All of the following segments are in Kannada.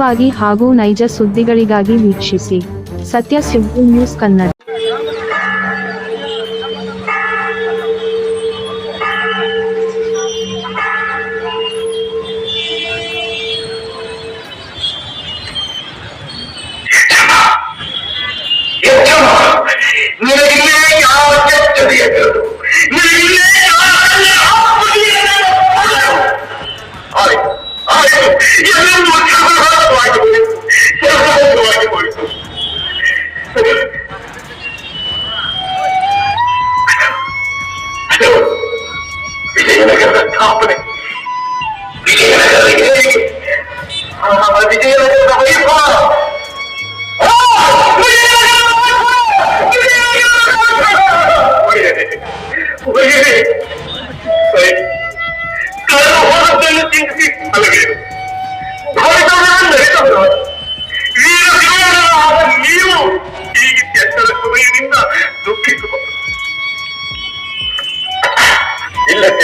ವಾಗಿ ಹಾಗೂ ನೈಜ ಸುದ್ದಿಗಳಿಗಾಗಿ ವೀಕ್ಷಿಸಿ ಸತ್ಯ ಸುದ್ದಿ ನ್ಯೂಸ್ ಕನ್ನಡ ಎಚ್ಚರ ನಿನಗಿಲ್ಲೇ ಯಾವ company. Vijayanagara, Vijayanagara.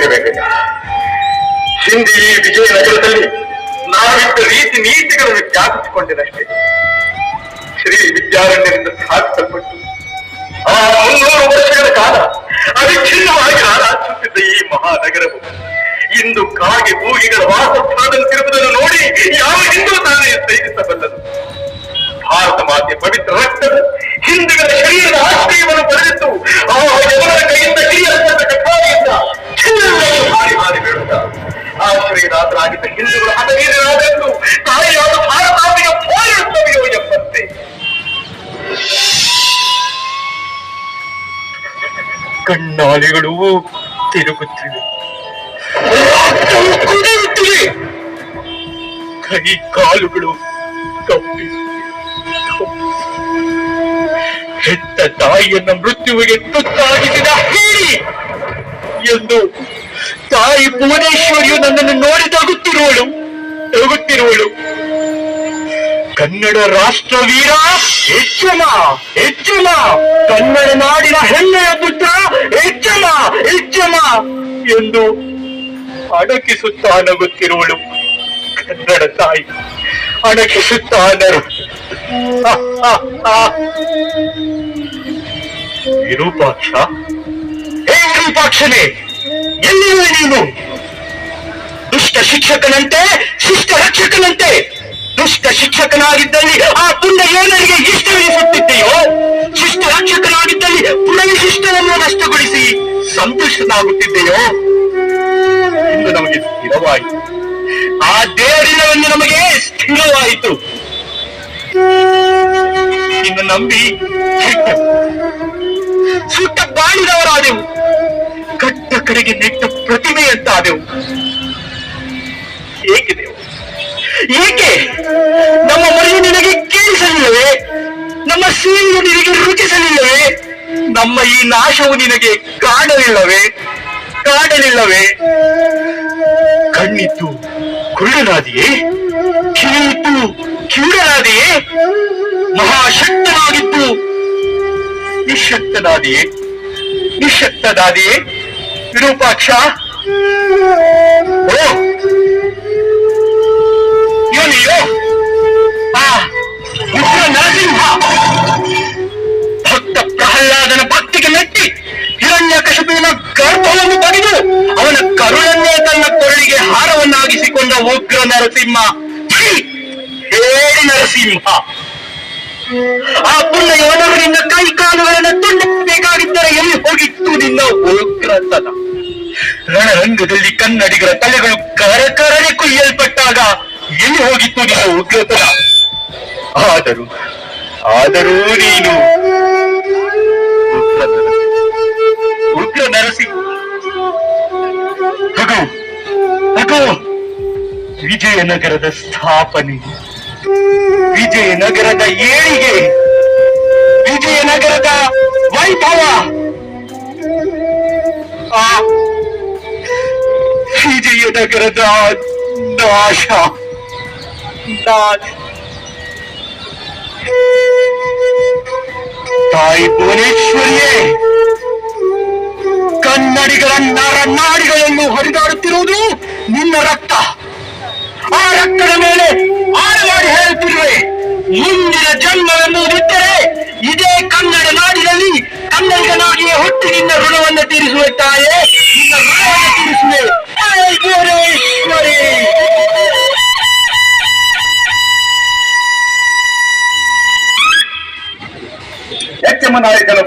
ಇಲ್ಲತ್ತಿರಬೇಕಯ್ಯ ಹಿಂದಿ ವಿಜಯನಗರದಲ್ಲಿ ನಾವಿದ್ದ ರೀತಿ ನೀತಿಗಳನ್ನು ಜ್ಞಾಪಿಸಿಕೊಂಡೆನಷ್ಟೇ ಶ್ರೀ ವಿದ್ಯಾರಣ್ಯರಿಂದ ಸ್ಥಾಪಿಸಲ್ಪಟ್ಟು ಆ ಮುನ್ನೂರು ವರ್ಷಗಳ ಕಾಲ ಅವಿಚ್ಛಿನ್ನವಾಗಿ ಆರಾಧಿಸುತ್ತಿದ್ದ ಈ ಮಹಾನಗರವು ಇಂದು ಕಾಗೆ ಭೂಗಿಗಳ ವಾಸಸ್ಥಾನಂತಿರುವುದನ್ನು ನೋಡಿ ಯಾವ ಹಿಂದೂ ತಾನೇ ಸೈನಿಸಬಲ್ಲದು ಭಾರತ ಮಾತೆ ಪವಿತ್ರ ರಕ್ತದ ಹಿಂದೂಗಳ ಶರೀರದ ಆಶ್ರಯವನ್ನು ಪಡೆದಿತ್ತು. ಆ ಕಣ್ಣಾಲೆಗಳು ತಿರುಗುತ್ತಿವೆ. ಕುದಿಯುತ್ತಿವೆ ಕೈ ಕಾಲುಗಳು ಕಂಪಿಸುತ್ತಿವೆ ಹೆತ್ತ ತಾಯಿಯನ್ನ ಮೃತ್ಯುವಿಗೆ ತುತ್ತಾಗಿಸಿದ ಹೇಳಿ ಎಂದು ತಾಯಿ ಭುವನೇಶ್ವರಿಯು ನನ್ನನ್ನು ನೋಡಿ ತಗುತ್ತಿರುವಳು ತಗುತ್ತಿರುವಳು. ಕನ್ನಡ ರಾಷ್ಟ್ರವೀರ ಹೆಚ್ಚಮ ಹೆಚ್ಚಮ ಕನ್ನಡ ನಾಡಿನ ಹೆಮ್ಮೆಯ ಪುತ್ರ ಹೆಚ್ಚಮ ಹೆಚ್ಚಮ ಎಂದು ಅಣಕಿಸುತ್ತಾ ನಗುತ್ತಿರುವಳು ಕನ್ನಡ ತಾಯಿ ಅಣಕಿಸುತ್ತಾ ನರು ವಿರೂಪಾಕ್ಷ ಹೇ ವಿರೂಪಾಕ್ಷನೇ ಎಲ್ಲಿರುವೆ ನೀನು ದುಷ್ಟ ಶಿಕ್ಷಕನಂತೆ ಶಿಷ್ಟ ರಕ್ಷಕನಂತೆ ದುಷ್ಟ ಶಿಕ್ಷಕನಾಗಿದ್ದಲ್ಲಿ ಆ ಪುಣ್ಯ ಏನರಿಗೆ ಇಷ್ಟವೆನಿಸುತ್ತಿದ್ದೆಯೋ ಶಿಷ್ಟ ರಕ್ಷಕನಾಗಿದ್ದಲ್ಲಿ ಪುನಃಶಿಷ್ಟವನ್ನು ನಷ್ಟಗೊಳಿಸಿ ಸಂತುಷ್ಟನಾಗುತ್ತಿದ್ದೆಯೋ? ಇಂದು ನಮಗೆ ಸ್ಥಿರವಾಯಿತು. ಆ ದೇವರಿನವನ್ನು ನಮಗೆ ಸ್ಥಿರವಾಯಿತು. ಇನ್ನು ನಂಬಿ. ಸುಟ್ಟ ಬಾಳಿದವರಾದೆವು. ಕಟ್ಟ ಕಡೆಗೆ ನೆಟ್ಟ ಪ್ರತಿಮೆಯಂತಾದೆವು. ಏಕಿದೆವು ಏಕೆ? ನಮ್ಮ ಮನೆಯು ನಿನಗೆ ಕೇಳಿಸಲಿಲ್ಲವೇ? ನಮ್ಮ ಸೀಳು ನಿನಗೆ ರುಚಿಸಲಿಲ್ಲವೇ? ನಮ್ಮ ಈ ನಾಶವು ನಿನಗೆ ಕಾಣಲಿಲ್ಲವೇ ಕಾಣಲಿಲ್ಲವೇ ಕಣ್ಣಿತ್ತು ಕುರುಡನಾದಿಯೇ? ಕಿವಿಯಿತ್ತು ಕಿವುಡನಾದಿಯೇ ಮಹಾಶಕ್ತನಾಗಿತ್ತು ನಿಶಕ್ತನಾದಿಯೇ? ನಿಶಕ್ತನಾದಿಯೇ? ವಿರೂಪಾಕ್ಷ ಮೆಟ್ಟಿ ಹಿರಣ್ಯ ಕಶಪಿನ ಗರ್ಭವನ್ನು ಬಗೆದು ಅವನ ಕರುಳನ್ನೇ ತನ್ನ ಕೊರಳಿಗೆ ಹಾರವನ್ನಾಗಿಸಿಕೊಂಡ ಉಗ್ರ ನರಸಿಂಹ! ಹೇಳಿ ನರಸಿಂಹ. ಆ ಪುಣ್ಯ ಯೋಧರಿಂದ ಕೈ ಕಾಲುಗಳನ್ನು ತುಂಡಬೇಕಾಗಿದ್ದರೆ ಎಲ್ಲಿ ಹೋಗಿತ್ತು ನಿನ್ನ ಉಗ್ರತನ? ರಣರಂಗದಲ್ಲಿ ಕನ್ನಡಿಗರ ತಲೆಗಳು ಕರಕರನೆ ಕುಯ್ಯಲ್ಪಟ್ಟಾಗ ಎಲ್ಲಿ ಹೋಗಿತ್ತು ನಿನ್ನ ಉಗ್ರತನ? ಆದರೂ ಆದರೂ ನೀನು ವಿಜಯನಗರದ ಸ್ಥಾಪನೆ. ವಿಜಯನಗರದ ಏಳಿಗೆ. ವಿಜಯನಗರದ ವೈಭವ. ಆ ವಿಜಯನಗರದ ನಾಶ. ತಾಯಿ ಭುವನೇಶ್ವರಿಯೇ, ಕನ್ನಡಿಗರ ನರ ನಾಡಿಗಳನ್ನು ಹರಿದಾಡುತ್ತಿರುವುದು ನಿನ್ನ ರಕ್ತ. ಮಕ್ಕಳ ಮೇಲೆ ಆಳವಾಡಿ ಹೇಳುತ್ತಿರುವೆ. ಮುಂದಿನ ಜನ್ಮವನ್ನು ಬಿಟ್ಟರೆ ಇದೇ ಕನ್ನಡ ನಾಡಿನಲ್ಲಿ ಕನ್ನಡಿಗನಾಗಿಯೇ ನಾಡಿಗೆ ಹುಟ್ಟಿ ನಿನ್ನ ಋಣವನ್ನು ತೀರಿಸುವ ತಾಯೇ ನಿನ್ನ ಋಣವನ್ನು ತೀರಿಸುವೆ. ಎಚ್ಚಮ್ಮನಾಯಕನ